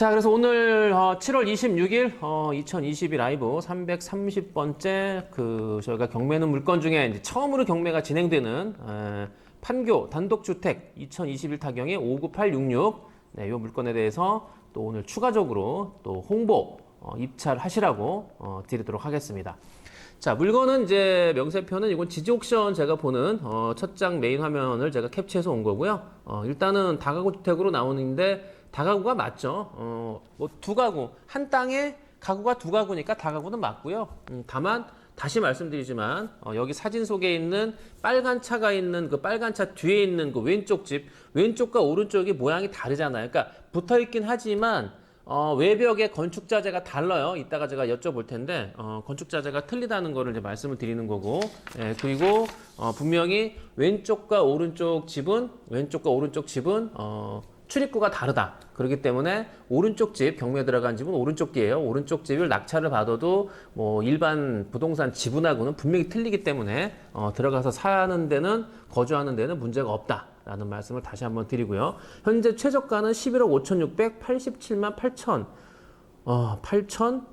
자, 그래서 오늘 어, 7월 26일 어, 2022 라이브 330번째 그 저희가 경매는 물건 중에 처음으로 경매가 진행되는 에, 판교 단독주택 2021 타경의 59866 네, 이 물건에 대해서 또 오늘 추가적으로 또 홍보 어, 입찰하시라고 어, 드리도록 하겠습니다. 자, 물건은 이제 명세표는 이건 지지 옥션 제가 보는 어, 첫장 메인 화면을 제가 캡처해서 온 거고요. 어, 일단은 다가구 주택으로 나오는데 다가구가 맞죠. 어, 뭐 두 가구 한 땅에 가구가 두 가구니까 다가구는 맞고요. 음, 다만 다시 말씀드리지만 어, 여기 사진 속에 있는 빨간 차가 있는 그 빨간 차 뒤에 있는 그 왼쪽 집 왼쪽과 오른쪽이 모양이 다르잖아요. 그러니까 붙어 있긴 하지만 어, 외벽의 건축 자재가 달라요. 이따가 제가 여쭤볼 텐데 어, 건축 자재가 틀리다는 거를 이제 말씀을 드리는 거고 예, 그리고 어, 분명히 왼쪽과 오른쪽 집은 왼쪽과 오른쪽 집은 어, 출입구가 다르다. 그렇기 때문에 오른쪽 집 경매 들어간 집은 오른쪽 뒤에요. 오른쪽 집을 낙찰을 받아도 뭐 일반 부동산 지분하고는 분명히 틀리기 때문에 어, 들어가서 사는 데는 거주하는 데는 문제가 없다 라는 말씀을 다시 한번 드리고요. 현재 최저가는 11억 5,687만 8천 어, 8천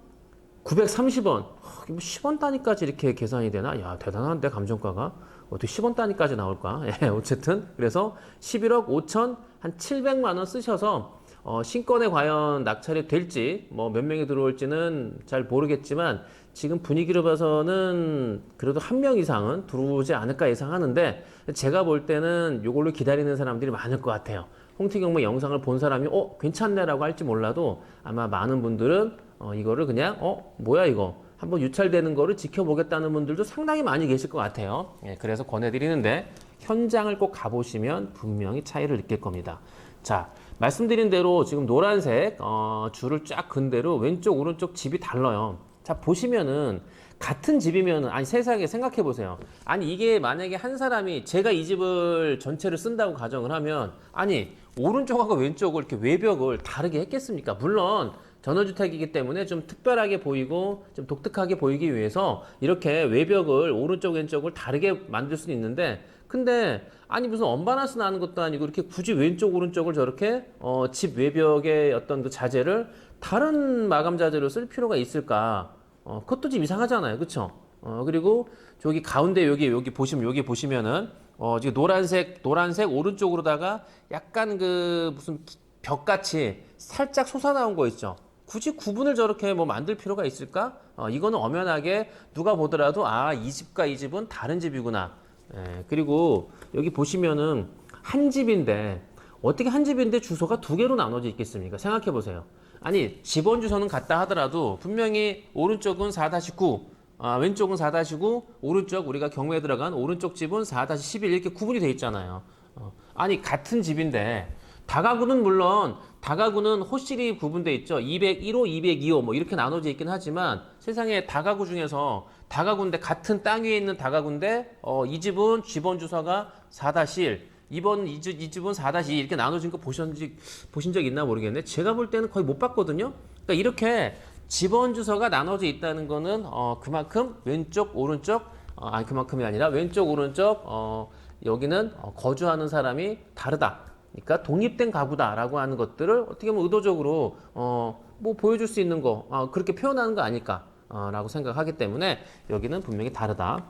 930원. 이게 뭐 10원 단위까지 이렇게 계산이 되나? 야, 대단한데, 감정가가. 어떻게 10원 단위까지 나올까? 예, 어쨌든. 그래서 11억 5천 한 700만 원 쓰셔서, 어, 신권에 과연 낙찰이 될지, 뭐 몇 명이 들어올지는 잘 모르겠지만, 지금 분위기로 봐서는 그래도 한 명 이상은 들어오지 않을까 예상하는데, 제가 볼 때는 이걸로 기다리는 사람들이 많을 것 같아요. 홍티경무 영상을 본 사람이, 어, 괜찮네라고 할지 몰라도, 아마 많은 분들은 어, 이거를 그냥 어 뭐야 이거 한번 유찰되는 거를 지켜보겠다는 분들도 상당히 많이 계실 것 같아요. 예, 그래서 권해드리는데 현장을 꼭 가보시면 분명히 차이를 느낄 겁니다. 자 말씀드린 대로 지금 노란색 어, 줄을 쫙 근 대로 왼쪽 오른쪽 집이 달라요. 자 보시면은 같은 집이면은 아니 세상에 생각해 보세요. 아니 이게 만약에 한 사람이 제가 이 집을 전체를 쓴다고 가정을 하면 아니 오른쪽하고 왼쪽을 이렇게 외벽을 다르게 했겠습니까? 물론 전원주택이기 때문에 좀 특별하게 보이고 좀 독특하게 보이기 위해서 이렇게 외벽을 오른쪽 왼쪽을 다르게 만들 수는 있는데 근데 아니 무슨 언바란스 나는 것도 아니고 이렇게 굳이 왼쪽 오른쪽을 저렇게 어, 집 외벽의 어떤 그 자재를 다른 마감 자재로 쓸 필요가 있을까? 어, 그것도 좀 이상하잖아요, 그렇죠? 어, 그리고 저기 가운데 여기 여기 보시면 여기 보시면은 어, 지금 노란색 노란색 오른쪽으로다가 약간 그 무슨 벽같이 살짝 솟아나온 거 있죠. 굳이 구분을 저렇게 뭐 만들 필요가 있을까? 어, 이거는 엄연하게 누가 보더라도 아, 이 집과 이 집은 다른 집이구나. 예, 그리고 여기 보시면은 한 집인데 어떻게 한 집인데 주소가 두 개로 나눠져 있겠습니까? 생각해 보세요. 아니, 집원 주소는 같다 하더라도 분명히 오른쪽은 4-9, 아, 왼쪽은 4-9, 오른쪽 우리가 경매에 들어간 오른쪽 집은 4-11 이렇게 구분이 돼 있잖아요. 어, 아니, 같은 집인데 다가구는 물론 다가구는 호실이 구분돼 있죠. 201호, 202호 뭐 이렇게 나눠져 있긴 하지만 세상에 다가구 중에서 다가구인데 같은 땅 위에 있는 다가구인데 어, 이 집은 집원 주소가 4-1, 이번 이, 집- 이 집은 4-2 이렇게 나눠진 거 보셨는지 보신 적 있나 모르겠네. 제가 볼 때는 거의 못 봤거든요. 그러니까 이렇게 집원 주소가 나눠져 있다는 거는 어, 그만큼 왼쪽 오른쪽 어, 아니 그만큼이 아니라 왼쪽 오른쪽 어, 여기는 어, 거주하는 사람이 다르다. 그러니까 독립된 가구다라고 하는 것들을 어떻게 보면 의도적으로 어, 뭐 보여줄 수 있는 거 아, 그렇게 표현하는 거 아닐까라고 생각하기 때문에 여기는 분명히 다르다.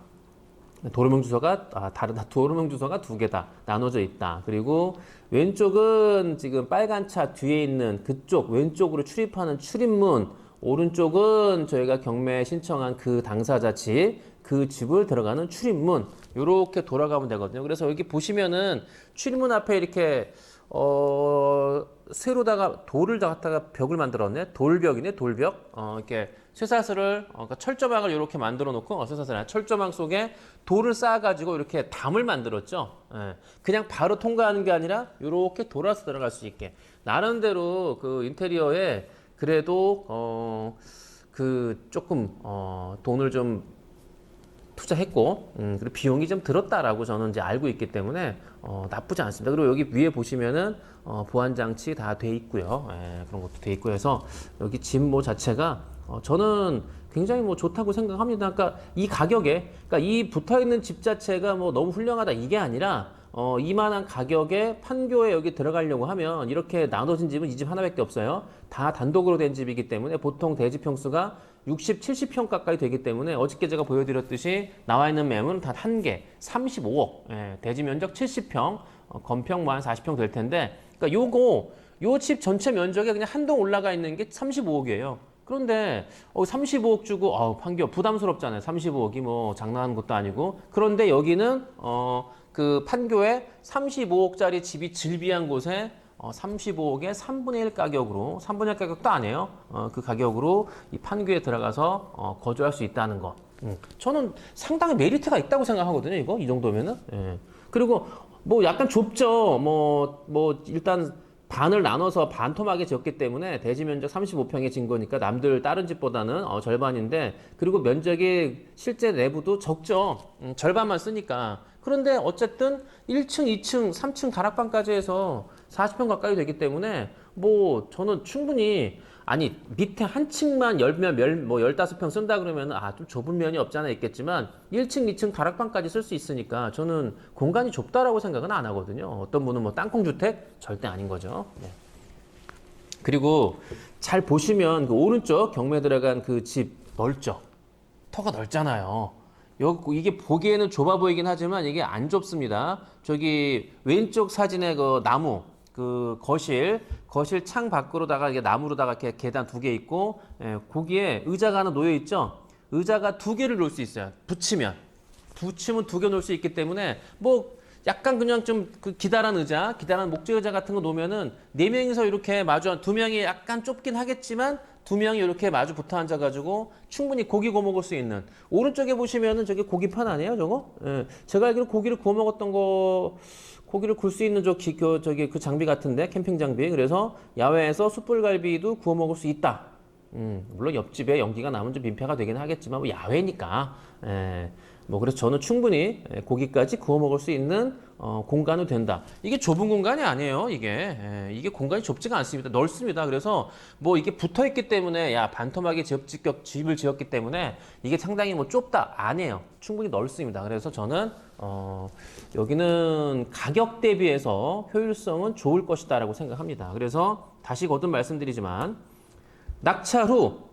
도로명 주소가 아, 다르다. 도로명 주소가 두 개다. 나눠져 있다. 그리고 왼쪽은 지금 빨간 차 뒤에 있는 그쪽 왼쪽으로 출입하는 출입문, 오른쪽은 저희가 경매 신청한 그 당사자 집, 그 집을 들어가는 출입문. 요렇게 돌아가면 되거든요. 그래서 여기 보시면은 출입문 앞에 이렇게 어, 새로다가 돌을 갖다가 벽을 만들었네. 돌벽이네, 돌벽. 어, 이렇게 쇠사슬을, 어, 그러니까 철조망을 이렇게 만들어 놓고, 어, 쇠사슬 아니라 철조망 속에 돌을 쌓아 가지고 이렇게 담을 만들었죠. 예. 그냥 바로 통과하는 게 아니라 이렇게 돌아서 들어갈 수 있게. 나름대로 그 인테리어에 그래도, 어, 그 조금, 어, 돈을 좀 투자했고 음, 그리고 비용이 좀 들었다라고 저는 이제 알고 있기 때문에 어, 나쁘지 않습니다. 그리고 여기 위에 보시면은 어, 보안 장치 다 돼 있고요. 예, 그런 것도 돼 있고 해서 여기 집모 자체가 어, 저는 굉장히 뭐 좋다고 생각합니다. 그러니까 이 가격에 그러니까 이 붙어 있는 집 자체가 뭐 너무 훌륭하다 이게 아니라 어, 이만한 가격에 판교에 여기 들어가려고 하면 이렇게 나눠진 집은 이 집 하나밖에 없어요. 다 단독으로 된 집이기 때문에 보통 대지 평수가 60, 70평 가까이 되기 때문에 어저께 제가 보여드렸듯이 나와 있는 매물은 단 한 개, 35억. 예, 대지 면적 70평, 어, 건평 뭐한 40평 될 텐데, 그러니까 요거 요 집 전체 면적에 그냥 한 동 올라가 있는 게 35억이에요. 그런데 어, 35억 주고 어, 판교 부담스럽잖아요. 35억이 뭐 장난하는 것도 아니고. 그런데 여기는 어, 그 판교에 35억짜리 집이 즐비한 곳에 어, 35억에 3분의 1 가격으로 3분의 1 가격도 아니에요. 어, 그 가격으로 이 판교에 들어가서 어, 거주할 수 있다는 거. 음, 저는 상당히 메리트가 있다고 생각하거든요. 이거 이 정도면은. 예. 그리고 뭐 약간 좁죠. 뭐뭐 일단 반을 나눠서 반토막에 지었기 때문에 대지 면적 35평에 진 거니까 남들 다른 집보다는 어, 절반인데 그리고 면적이 실제 내부도 적죠. 음, 절반만 쓰니까. 그런데 어쨌든 1층, 2층, 3층 다락방까지 해서 40평 가까이 되기 때문에 뭐 저는 충분히 아니 밑에 한 층만 열면 열, 뭐 15평 쓴다 그러면 아 좀 좁은 면이 없잖아 있겠지만 1층, 2층 다락방까지 쓸 수 있으니까 저는 공간이 좁다라고 생각은 안 하거든요. 어떤 분은 뭐 땅콩 주택 절대 아닌 거죠. 네. 그리고 잘 보시면 그 오른쪽 경매 들어간 그 집 넓죠. 터가 넓잖아요. 여기 이게 보기에는 좁아 보이긴 하지만 이게 안 좁습니다. 저기 왼쪽 사진의 그 나무 그 거실 거실 창 밖으로다가 이게 나무로다가 이렇게 계단 두 개 있고 예, 거기에 의자가 하나 놓여 있죠. 의자가 두 개를 놓을 수 있어요. 붙이면 붙이면 두 개 놓을 수 있기 때문에 뭐 약간 그냥 좀 그 기다란 의자, 기다란 목재 의자 같은 거 놓으면은 네 명이서 이렇게 마주 두 명이 약간 좁긴 하겠지만 두 명이 이렇게 마주 붙어 앉아가지고 충분히 고기 구워 먹을 수 있는 오른쪽에 보시면은 저게 고기판 아니에요, 저거? 예. 제가 알기로 고기를 구워 먹었던 거 고기를 굴 수 있는 저 기, 그, 저기 그 장비 같은데 캠핑 장비 그래서 야외에서 숯불갈비도 구워 먹을 수 있다. 음, 물론 옆집에 연기가 나면 좀 민폐가 되긴 하겠지만 뭐 야외니까. 예. 뭐 그래서 저는 충분히 예, 고기까지 구워 먹을 수 있는 어, 공간은 된다. 이게 좁은 공간이 아니에요. 이게 예, 이게 공간이 좁지가 않습니다. 넓습니다. 그래서 뭐 이게 붙어 있기 때문에 야 반토막에 집 직격 집을 지었기 때문에 이게 상당히 뭐 좁다 아니에요. 충분히 넓습니다. 그래서 저는 어, 여기는 가격 대비해서 효율성은 좋을 것이다라고 생각합니다. 그래서 다시 거듭 말씀드리지만 낙찰 후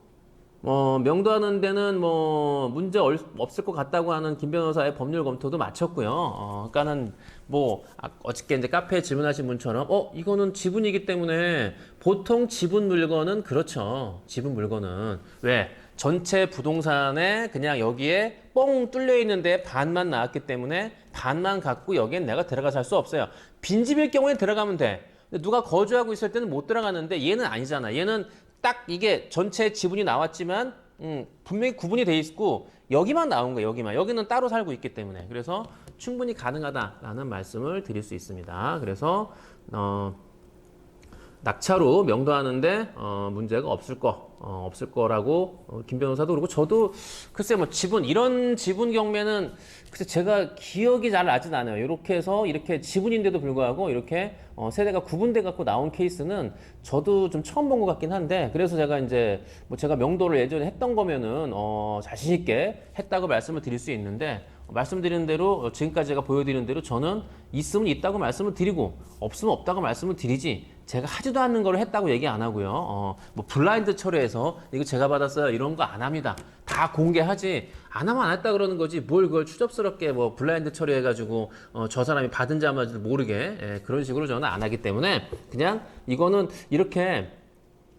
어, 명도하는 데는 뭐 문제 얼- 없을 것 같다고 하는 김 변호사의 법률 검토도 마쳤고요. 어, 그러니까는 뭐 아, 어저께 이제 카페에 질문하신 분처럼 어 이거는 지분이기 때문에 보통 지분 물건은 그렇죠. 지분 물건은 왜 전체 부동산에 그냥 여기에 뻥 뚫려 있는데 반만 나왔기 때문에 반만 갖고 여기엔 내가 들어가서 할 수 없어요. 빈집일 경우에 들어가면 돼. 누가 거주하고 있을 때는 못 들어가는데 얘는 아니잖아. 얘는 딱 이게 전체 지분이 나왔지만 음, 분명히 구분이 돼 있고 여기만 나온 거예요. 여기만. 여기는 따로 살고 있기 때문에. 그래서 충분히 가능하다라는 말씀을 드릴 수 있습니다. 그래서 어, 낙차로 명도하는데 어, 문제가 없을 거 어, 없을 거라고 어, 김 변호사도 그러고 저도 글쎄 뭐 지분 이런 지분 경매는 글쎄 제가 기억이 잘 나진 않아요. 이렇게 해서 이렇게 지분인데도 불구하고 이렇게 어, 세대가 구분돼 갖고 나온 케이스는 저도 좀 처음 본 것 같긴 한데 그래서 제가 이제 뭐 제가 명도를 예전에 했던 거면은 어, 자신 있게 했다고 말씀을 드릴 수 있는데 말씀드리는 대로 어, 지금까지 제가 보여드리는 대로 저는 있으면 있다고 말씀을 드리고 없으면 없다고 말씀을 드리지 제가 하지도 않는 걸 했다고 얘기 안 하고요. 어, 뭐 블라인드 처리해서 이거 제가 받았어요 이런 거 안 합니다. 다 공개하지 안 하면 안 했다 그러는 거지 뭘 그걸 추접스럽게 뭐 블라인드 처리해가지고 어, 저 사람이 받은 자마저 모르게 예, 그런 식으로 저는 안 하기 때문에 그냥 이거는 이렇게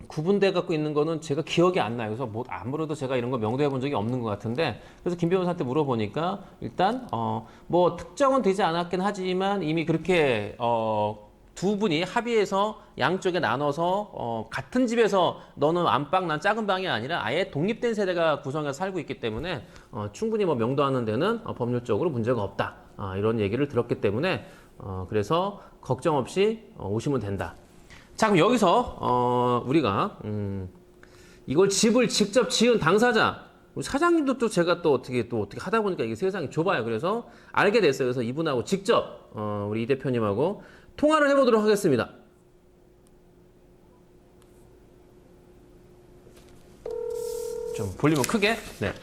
구분돼 갖고 있는 거는 제가 기억이 안 나요. 그래서 뭐 아무래도 제가 이런 거 명도해 본 적이 없는 것 같은데 그래서 김 변호사한테 물어보니까 일단 어 뭐 특정은 되지 않았긴 하지만 이미 그렇게 어 두 분이 합의해서 양쪽에 나눠서 어 같은 집에서 너는 안방 난 작은 방이 아니라 아예 독립된 세대가 구성해서 살고 있기 때문에 어 충분히 뭐 명도하는 데는 어 법률적으로 문제가 없다. 아, 이런 얘기를 들었기 때문에 어 그래서 걱정 없이 어 오시면 된다. 자 그럼 여기서 어 우리가 음 이걸 집을 직접 지은 당사자 사장님도 또 제가 또 어떻게 또 어떻게 하다 보니까 이게 세상이 좁아요. 그래서 알게 됐어요. 그래서 이분하고 직접 어 우리 이 대표님하고 통화를 해보도록 하겠습니다. 좀 볼륨을 크게. 네.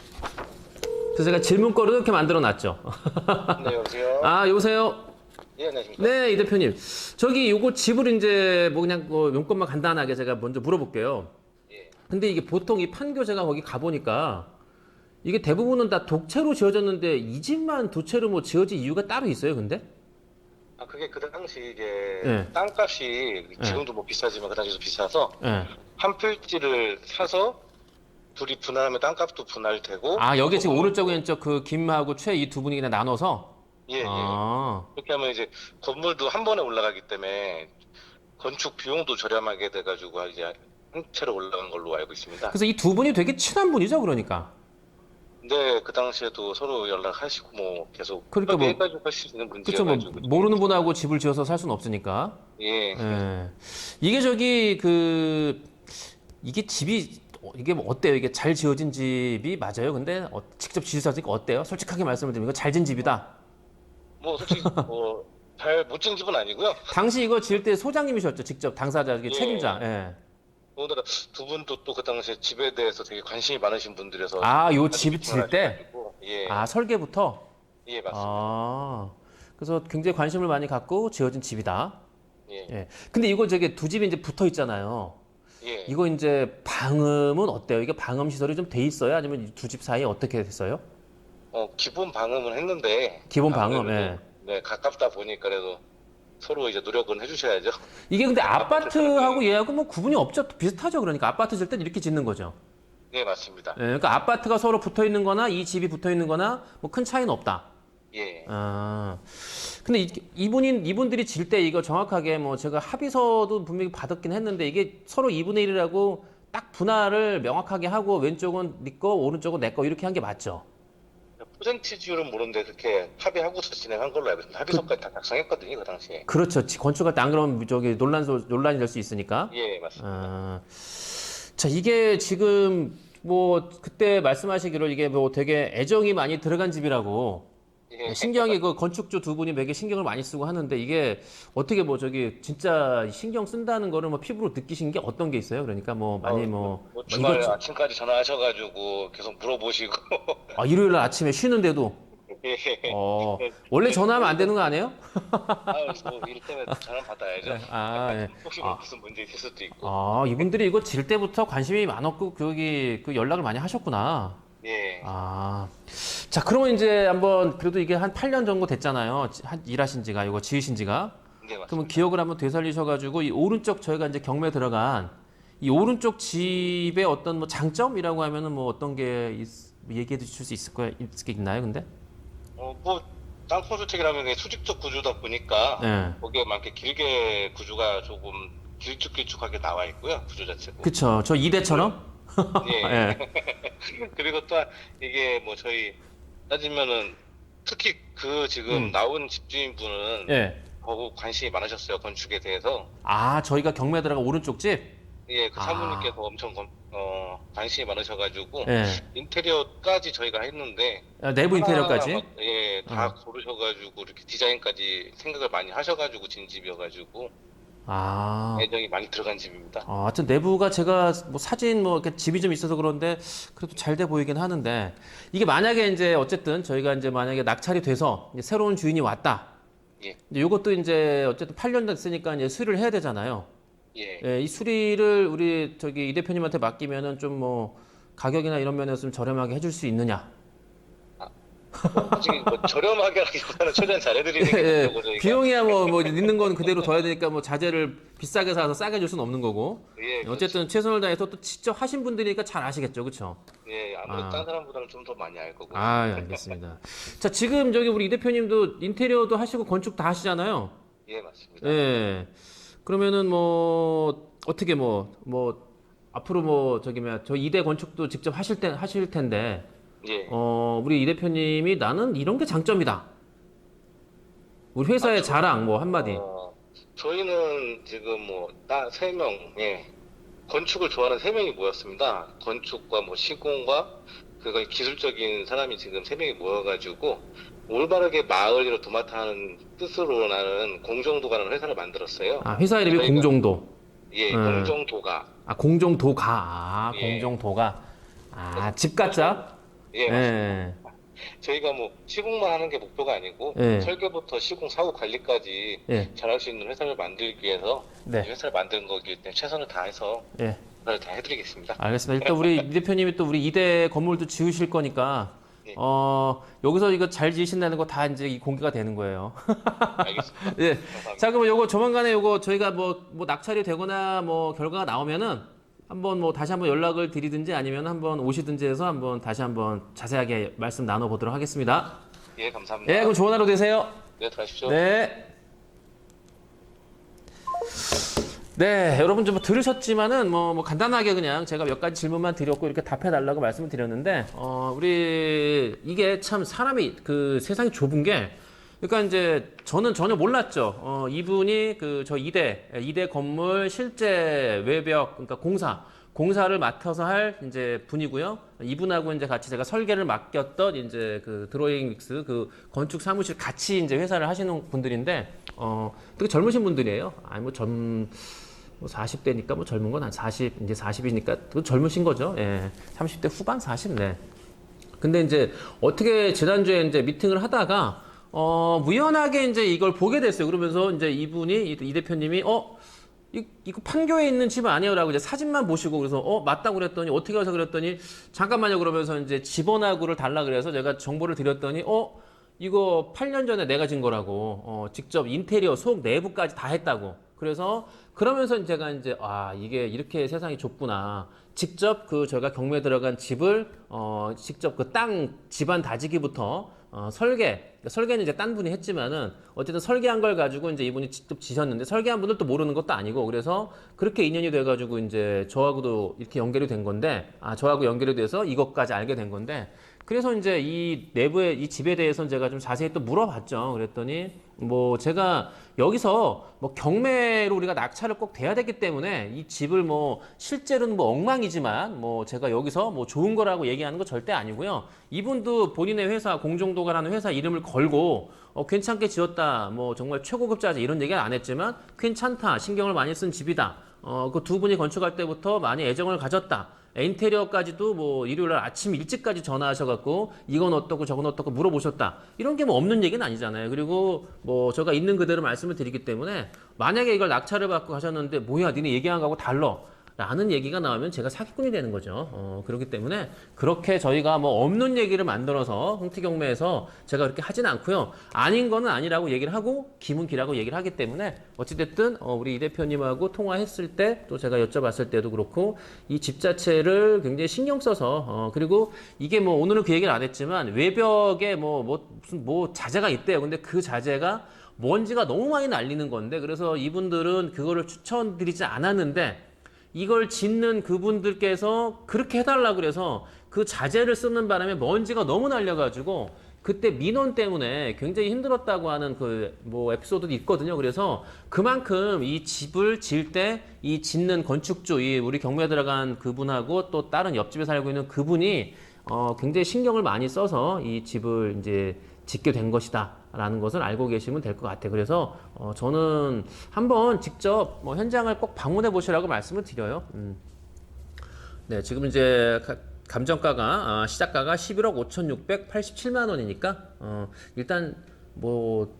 그래서 제가 질문거리도 이렇게 만들어 놨죠. 네, 여보세요? 아 여보세요. 예, 안녕하십니까. 네, 이 대표님. 저기 요거 집을 이제 뭐 그냥 뭐 용건만 간단하게 제가 먼저 물어볼게요. 예. 근데 이게 보통 이 판교 제가 거기 가보니까 이게 대부분은 다 독채로 지어졌는데 이 집만 도채로 뭐 지어진 이유가 따로 있어요, 근데? 아, 그게 그 당시 이게 네. 땅값이 지금도 뭐 비싸지만 그 당시도 비싸서 예. 한 필지를 사서 둘이 분할하면 땅값도 분할되고. 아, 여기 지금 오른쪽 왼쪽 그 김하고 최 이 두 분이 그냥 나눠서? 예, 예. 아, 그렇게 하면 이제 건물도 한 번에 올라가기 때문에 건축 비용도 저렴하게 돼가지고 이제 한 채로 올라간 걸로 알고 있습니다. 그래서 이 두 분이 되게 친한 분이죠, 그러니까. 근데 그 당시에도 서로 연락하시고 뭐 계속 그러니까 뭐- 수 있는 그쵸, 뭐, 모르는 분하고 집을 지어서 살 수는 없으니까. 예. 예. 이게 저기 그 이게 집이 어, 이게 뭐 어때요? 이게 잘 지어진 집이 맞아요? 근데 어, 직접 지으셨으니까 어때요? 솔직하게 말씀을 드리면 이거 잘진 집이다. 뭐 솔직히 뭐 잘 못 지은 집은 아니고요. 당시 이거 지을 때 소장님이셨죠? 직접 당사자 이게 예. 책임자. 예. 더군다나 두 분도 또 그 당시에 집에 대해서 되게 관심이 많으신 분들이라서 아, 요 집 지을 때. 예, 아 설계부터. 예 맞습니다. 아. 그래서 굉장히 관심을 많이 갖고 지어진 집이다. 예, 예. 근데 이거 저기 두 집이 이제 붙어 있잖아요. 예. 이거 이제 방음은 어때요? 이게 방음 시설이 좀 돼 있어요? 아니면 두 집 사이에 어떻게 됐어요? 어 기본 방음은 했는데 기본 방음, 아무래도, 예. 네 가깝다 보니까 그래도 서로 이제 노력은 해주셔야죠. 이게 근데 아파트하고 얘하고 뭐 구분이 없죠. 비슷하죠. 그러니까 아파트 질 땐 이렇게 짓는 거죠. 네 맞습니다. 예, 그러니까 아파트가 서로 붙어 있는 거나 이 집이 붙어 있는 거나 뭐 큰 차이는 없다. 예. 아. 근데 이, 이분인 이분들이 질 때 이거 정확하게 뭐 제가 합의서도 분명히 받았긴 했는데 이게 서로 2분의 1이라고 딱 분할을 명확하게 하고 왼쪽은 네 거, 오른쪽은 내 거 이렇게 한 게 맞죠. 퍼센티지율은 모르는데 그렇게 합의하고서 진행한 걸로 알고 있습니다. 합의서까지 다 작성했거든요 그 당시에. 그렇죠. 지- 건축할 때 안 그러면 저기 논란 논란이 될 수 있으니까. 예 맞습니다. 아, 자 이게 지금 뭐 그때 말씀하시기로 이게 뭐 되게 애정이 많이 들어간 집이라고 예. 신경이 그 건축주 두 분이 되게 신경을 많이 쓰고 하는데 이게 어떻게 뭐 저기 진짜 신경 쓴다는 거를 뭐 피부로 느끼신 게 어떤 게 있어요? 그러니까 뭐 많이 어, 뭐, 뭐뭐 주말 이거 아침까지 전화하셔가지고 계속 물어보시고 아, 일요일 날 아침에 쉬는데도 예. 어 원래 전화하면 안 되는 거 아니에요? 아뭐일 때문에 전화 받아야죠. 아, 예. 혹시 뭐 무슨 문제 있을 수도 있고. 아 이분들이 이거 질 때부터 관심이 많았고 거기 그 연락을 많이 하셨구나. 예. 아, 자 그러면 이제 한번 그래도 이게 한 8년 정도 됐잖아요. 지- 한 일하신 지가 이거 지으신 지가. 네 맞습니다. 그러면 기억을 한번 되살리셔 가지고 이 오른쪽 저희가 이제 경매 들어간 이 오른쪽 집의 어떤 뭐 장점이라고 하면은 뭐 어떤 게 있, 뭐 얘기해 주실 수 있을 거예요? 있을 게 있나요? 근데? 어 뭐 땅콩주택이라면 그게 수직적 구조다 보니까 네. 거기에 막 이렇게 길게 구조가 조금 길쭉길쭉하게 나와 있고요 구조 자체가. 그쵸. 저 이대처럼? 예. 예. 그리고 또 이게 뭐 저희 따지면은 특히 그 지금 음. 나온 집주인분은 예. 더욱 관심이 많으셨어요 건축에 대해서. 아 저희가 경매 들어간 오른쪽 집? 예, 그 아. 사모님께서 엄청 건- 어, 관심이 많으셔가지고 예. 인테리어까지 저희가 했는데 아, 내부 인테리어까지? 하나하나 막, 예, 다 어. 고르셔가지고 이렇게 디자인까지 생각을 많이 하셔가지고 진 집이어가지고 아. 애정이 많이 들어간 집입니다. 어, 하여튼 내부가 제가 뭐 사진 뭐 이렇게 집이 좀 있어서 그런데 그래도 잘 돼 보이긴 하는데 이게 만약에 이제 어쨌든 저희가 이제 만약에 낙찰이 돼서 이제 새로운 주인이 왔다. 예. 근데 이것도 이제 어쨌든 8년 됐으니까 이제 수리를 해야 되잖아요. 예, 예, 이 수리를 우리 저기 이 대표님한테 맡기면은 좀 뭐 가격이나 이런 면에서 좀 저렴하게 해줄 수 있느냐? 솔직히 뭐 저렴하게 하기보다는 최대한 잘해드리는 게 예, 좋고 저희가 비용이야 뭐, 뭐 있는 건 그대로 둬야 되니까 뭐 자재를 비싸게 사서 싸게 줄 수는 없는 거고. 예, 어쨌든 최선을 다해서 또 직접 하신 분들이니까 잘 아시겠죠, 그렇죠? 예, 아무래도 아. 딴 사람보다는 좀 더 많이 알 거고. 아, 예, 알겠습니다. 자, 지금 저기 우리 이 대표님도 인테리어도 하시고 건축 다 하시잖아요. 예, 맞습니다. 예. 그러면은 뭐 어떻게 뭐 뭐 앞으로 뭐 저기 뭐야 저 2대 건축도 직접 하실 때 하실 텐데 예, 어 우리 이 대표님이 나는 이런 게 장점이다. 우리 회사의 자랑 뭐 한마디. 어, 저희는 지금 뭐딱세 명, 예, 건축을 좋아하는 세 명이 모였습니다. 건축과 뭐 시공과 그거 기술적인 사람이 지금 세 명이 모여가지고 올바르게 마을이로 도맡아하는 뜻으로 나는 공정도가라는 회사를 만들었어요. 아, 회사 이름이 저희가- 공정도. 예, 음. 공정도가. 아, 공정도가. 아, 예. 공정도가. 아, 집 같자? 예, 맞습니다. 저희가 뭐 시공만 하는 게 목표가 아니고 예. 설계부터 시공 사후 관리까지 예. 잘할 수 있는 회사를 만들기 위해서 네. 이 회사를 만드는 거기 때문에 최선을 다해서 예. 그걸 다 해드리겠습니다. 알겠습니다. 일단 우리 이 대표님이 또 우리 이대 건물도 지으실 거니까 네. 어 여기서 이거 잘 지으신다는 거 다 이제 이 공개가 되는 거예요. 알겠습니다. 예. 감사합니다. 자 그러면 요거 조만간에 요거 저희가 뭐 뭐 낙찰이 되거나 뭐 결과가 나오면은 한번 뭐 다시 한번 연락을 드리든지 아니면 한번 오시든지 해서 한번 다시 한번 자세하게 말씀 나눠 보도록 하겠습니다. 예, 감사합니다. 예, 그럼 좋은 하루 되세요. 네, 들어가십시오. 네. 네, 여러분 좀 들으셨지만은 뭐, 뭐 간단하게 그냥 제가 몇 가지 질문만 드렸고 이렇게 답해 달라고 말씀을 드렸는데 어, 우리 이게 참 사람이 그 세상이 좁은 게 그러니까 이제 저는 전혀 몰랐죠. 어, 이분이 그 저 이대 이대 건물 실제 외벽 그러니까 공사 공사를 맡아서 할 이제 분이고요. 이분하고 이제 같이 제가 설계를 맡겼던 이제 그 드로잉 믹스 그 건축 사무실 같이 이제 회사를 하시는 분들인데 어 되게 젊으신 분들이에요. 아니 뭐젊 뭐 40대니까 뭐 젊은 건 한 40, 이제 40이니까 젊으신 거죠. 예. 30대 후반 40, 네. 근데 이제 어떻게 지난주에 이제 미팅을 하다가 어, 우연하게 이제 이걸 보게 됐어요. 그러면서 이제 이분이, 이, 이 대표님이, 어, 이, 이거 판교에 있는 집 아니에요 라고 이제 사진만 보시고 그래서 어 맞다고 그랬더니 어떻게 해서 그랬더니 잠깐만요. 그러면서 이제 집원하고를 달라 그래서 제가 정보를 드렸더니 어 이거 8년 전에 내가 진 거라고 어 직접 인테리어 속 내부까지 다 했다고. 그래서 그러면서 제가 이제 아 이게 이렇게 세상이 좁구나. 직접 그 저희가 경매에 들어간 집을 어 직접 그 땅 집안 다지기부터 어, 설계, 그러니까 설계는 이제 딴 분이 했지만은 어쨌든 설계한 걸 가지고 이제 이분이 직접 지셨는데 설계한 분들도 모르는 것도 아니고 그래서 그렇게 인연이 돼가지고 이제 저하고도 이렇게 연결이 된 건데 아 저하고 연결이 돼서 이것까지 알게 된 건데 그래서 이제 이 내부의 이 집에 대해서는 제가 좀 자세히 또 물어봤죠. 그랬더니 뭐 제가 여기서 뭐 경매로 우리가 낙찰을 꼭 돼야 되기 때문에 이 집을 뭐 실제로는 뭐 엉망이지만 뭐 제가 여기서 뭐 좋은 거라고 얘기하는 거 절대 아니고요. 이분도 본인의 회사 공정도가라는 회사 이름을 걸고 어, 괜찮게 지었다. 뭐 정말 최고급자지 이런 얘기는 안 했지만 괜찮다. 신경을 많이 쓴 집이다. 어, 그 두 분이 건축할 때부터 많이 애정을 가졌다. 인테리어까지도 뭐 일요일 날 아침 일찍까지 전화하셔갖고 이건 어떻고 저건 어떻고 물어보셨다. 이런 게 뭐 없는 얘기는 아니잖아요. 그리고 뭐 제가 있는 그대로 말씀을 드리기 때문에 만약에 이걸 낙찰을 받고 가셨는데 뭐야 니네 얘기한 거하고 달러. 라는 얘기가 나오면 제가 사기꾼이 되는 거죠. 어, 그렇기 때문에 그렇게 저희가 뭐 없는 얘기를 만들어서 홍티경매에서 제가 그렇게 하진 않고요. 아닌 거는 아니라고 얘기를 하고 기문 기라고 얘기를 하기 때문에 어찌됐든 어, 우리 이 대표님하고 통화했을 때 또 제가 여쭤봤을 때도 그렇고 이 집 자체를 굉장히 신경 써서 어, 그리고 이게 뭐 오늘은 그 얘기를 안 했지만 외벽에 뭐, 뭐 무슨 뭐 자재가 있대요. 근데 그 자재가 먼지가 너무 많이 날리는 건데 그래서 이분들은 그거를 추천드리지 않았는데 이걸 짓는 그분들께서 그렇게 해달라 그래서 그 자재를 쓰는 바람에 먼지가 너무 날려가지고 그때 민원 때문에 굉장히 힘들었다고 하는 그 뭐 에피소드도 있거든요. 그래서 그만큼 이 집을 지을 때 이 짓는 건축주, 이 우리 경매에 들어간 그분하고 또 다른 옆집에 살고 있는 그분이 어 굉장히 신경을 많이 써서 이 집을 이제 짓게 된 것이다 라는 것을 알고 계시면 될 것 같아요. 그래서 어, 저는 한번 직접 뭐 현장을 꼭 방문해 보시라고 말씀을 드려요. 음. 네, 지금 이제 가- 감정가가 아, 시작가가 11억 5,687만 원이니까 어, 일단 뭐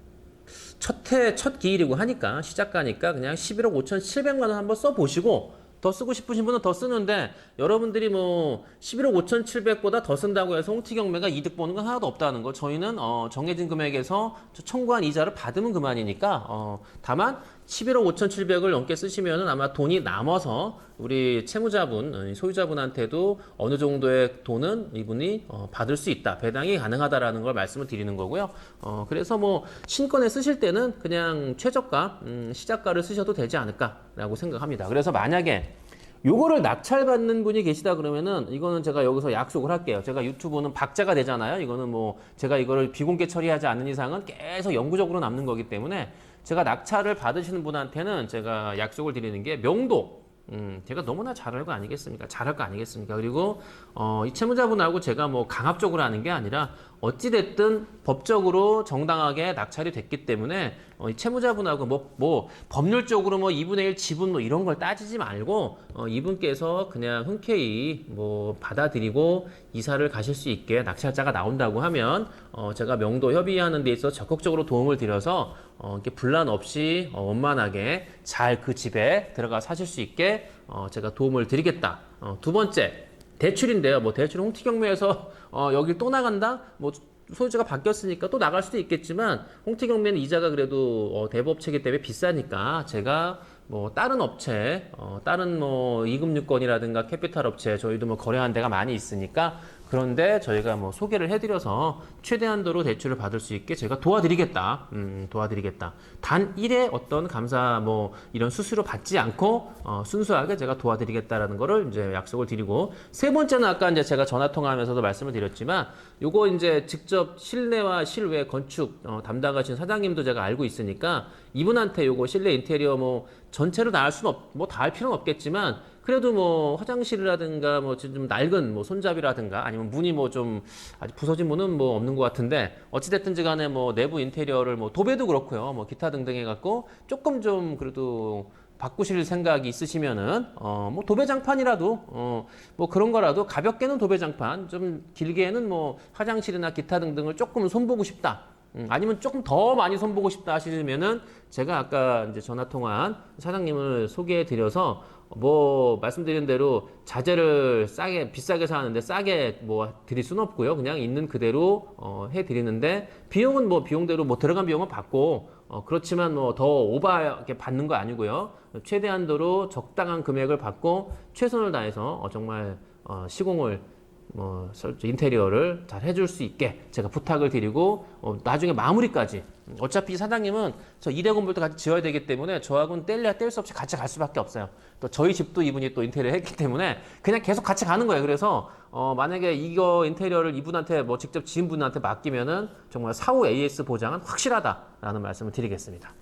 첫해 첫 기일이고 하니까 시작가니까 그냥 11억 5,700만 원 한번 써 보시고 더 쓰고 싶으신 분은 더 쓰는데 여러분들이 뭐 11억 5,700보다 더 쓴다고 해서 홍티 경매가 이득 보는 건 하나도 없다는 거. 저희는 어, 정해진 금액에서 저 청구한 이자를 받으면 그만이니까 어, 다만 11억 5,700을 넘게 쓰시면은 아마 돈이 남아서 우리 채무자분, 어, 소유자분한테도 어느 정도의 돈은 이분이 어, 받을 수 있다. 배당이 가능하다라는 걸 말씀을 드리는 거고요. 어, 그래서 뭐 신권에 쓰실 때는 그냥 최저가, 음, 시작가를 쓰셔도 되지 않을까라고 생각합니다. 그래서 만약에 요거를 낙찰받는 분이 계시다 그러면은 이거는 제가 여기서 약속을 할게요. 제가 유튜브는 박자가 되잖아요. 이거는 뭐 제가 이거를 비공개 처리하지 않는 이상은 계속 영구적으로 남는 거기 때문에 제가 낙찰을 받으시는 분한테는 제가 약속을 드리는 게 명도 음, 제가 너무나 잘 알고 아니겠습니까? 잘할 거 아니겠습니까? 그리고 어, 이 채무자분하고 제가 뭐 강압적으로 하는 게 아니라 어찌됐든 법적으로 정당하게 낙찰이 됐기 때문에 어, 이 채무자분하고 뭐, 뭐 법률적으로 뭐 2분의 1 지분 뭐 이런 걸 따지지 말고 어, 이분께서 그냥 흔쾌히 뭐 받아들이고 이사를 가실 수 있게 낙찰자가 나온다고 하면 어, 제가 명도 협의하는 데 있어서 적극적으로 도움을 드려서 어, 이렇게 분란 없이 어, 원만하게 잘 그 집에 들어가 사실 수 있게 어, 제가 도움을 드리겠다. 어, 두 번째 대출인데요. 뭐 대출 홍티 경매에서 어, 여길 또 나간다? 뭐 소유자가 바뀌었으니까 또 나갈 수도 있겠지만 홍티 경매는 이자가 그래도 어, 대부업체이기 때문에 비싸니까 제가 뭐 다른 업체, 어, 다른 뭐 이금융권이라든가 캐피탈 업체 저희도 뭐 거래한 데가 많이 있으니까 그런데 저희가 뭐 소개를 해드려서 최대한도로 대출을 받을 수 있게 제가 도와드리겠다. 음, 도와드리겠다. 단 1의 어떤 감사 뭐 이런 수수료 받지 않고 어, 순수하게 제가 도와드리겠다라는 거를 이제 약속을 드리고 세 번째는 아까 이제 제가 전화 통화하면서도 말씀을 드렸지만 요거 이제 직접 실내와 실외 건축 어, 담당하신 사장님도 제가 알고 있으니까 이분한테 요거 실내 인테리어 뭐 전체로 다할 수는 없, 뭐 다 할 필요는 없겠지만 그래도 뭐 화장실이라든가 뭐 좀 낡은 뭐 손잡이라든가 아니면 문이 뭐 좀 아직 부서진 문은 뭐 없는 것 같은데 어찌됐든지 간에 뭐 내부 인테리어를 뭐 도배도 그렇고요 뭐 기타 등등 해갖고 조금 좀 그래도 바꾸실 생각이 있으시면은 어 뭐 도배장판이라도 어 뭐 그런 거라도 가볍게는 도배장판 좀 길게는 뭐 화장실이나 기타 등등을 조금 손보고 싶다. 음, 아니면 조금 더 많이 손보고 싶다 하시면은 제가 아까 이제 전화 통화한 사장님을 소개해 드려서 뭐 말씀드린 대로 자재를 싸게 비싸게 사는데 싸게 뭐 드릴 수는 없고요. 그냥 있는 그대로 어, 해 드리는데 비용은 뭐 비용대로 뭐 들어간 비용은 받고 어, 그렇지만 뭐 더 오버하게 받는 거 아니고요. 최대한도로 적당한 금액을 받고 최선을 다해서 어, 정말 어, 시공을 뭐 설- 인테리어를 잘 해줄 수 있게 제가 부탁을 드리고 어, 나중에 마무리까지 어차피 사장님은 저 일회 건물도 같이 지어야 되기 때문에 저하고는 뗄래야 뗄 수 없이 같이 갈 수밖에 없어요. 또 저희 집도 이분이 또 인테리어 했기 때문에 그냥 계속 같이 가는 거예요. 그래서 어, 만약에 이거 인테리어를 이분한테 뭐 직접 지인분한테 맡기면은 정말 사후 AS 보장은 확실하다라는 말씀을 드리겠습니다.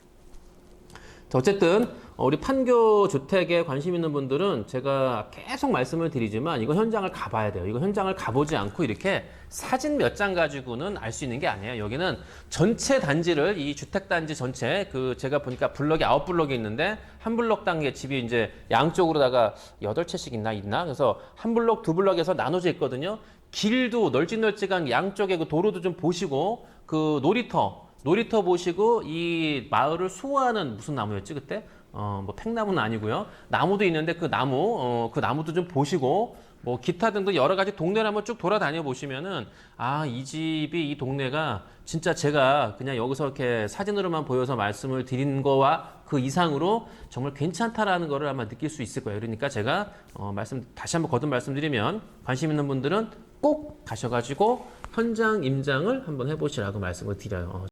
자, 어쨌든 어, 우리 판교 주택에 관심 있는 분들은 제가 계속 말씀을 드리지만 이거 현장을 가봐야 돼요. 이거 현장을 가보지 않고 이렇게 사진 몇 장 가지고는 알 수 있는 게 아니에요. 여기는 전체 단지를 이 주택 단지 전체 그 제가 보니까 블럭이 아홉 블럭이 있는데 한 블럭 단계 집이 이제 양쪽으로다가 여덟 채씩 있나 있나 그래서 한 블럭 두 블럭에서 나눠져 있거든요. 길도 널찍널찍한 양쪽에 그 도로도 좀 보시고 그 놀이터 놀이터 보시고 이 마을을 수호하는 무슨 나무였지 그때? 어, 뭐 팽나무는 아니고요. 나무도 있는데 그 나무, 어, 그 나무도 좀 보시고 뭐 기타 등등 여러 가지 동네를 한번 쭉 돌아다녀 보시면은 아, 이 집이 이 동네가 진짜 제가 그냥 여기서 이렇게 사진으로만 보여서 말씀을 드린 거와 그 이상으로 정말 괜찮다라는 거를 아마 느낄 수 있을 거예요. 그러니까 제가 어, 말씀 다시 한번 거듭 말씀드리면 관심 있는 분들은 꼭 가셔 가지고 현장 임장을 한번 해 보시라고 말씀을 드려요. 어,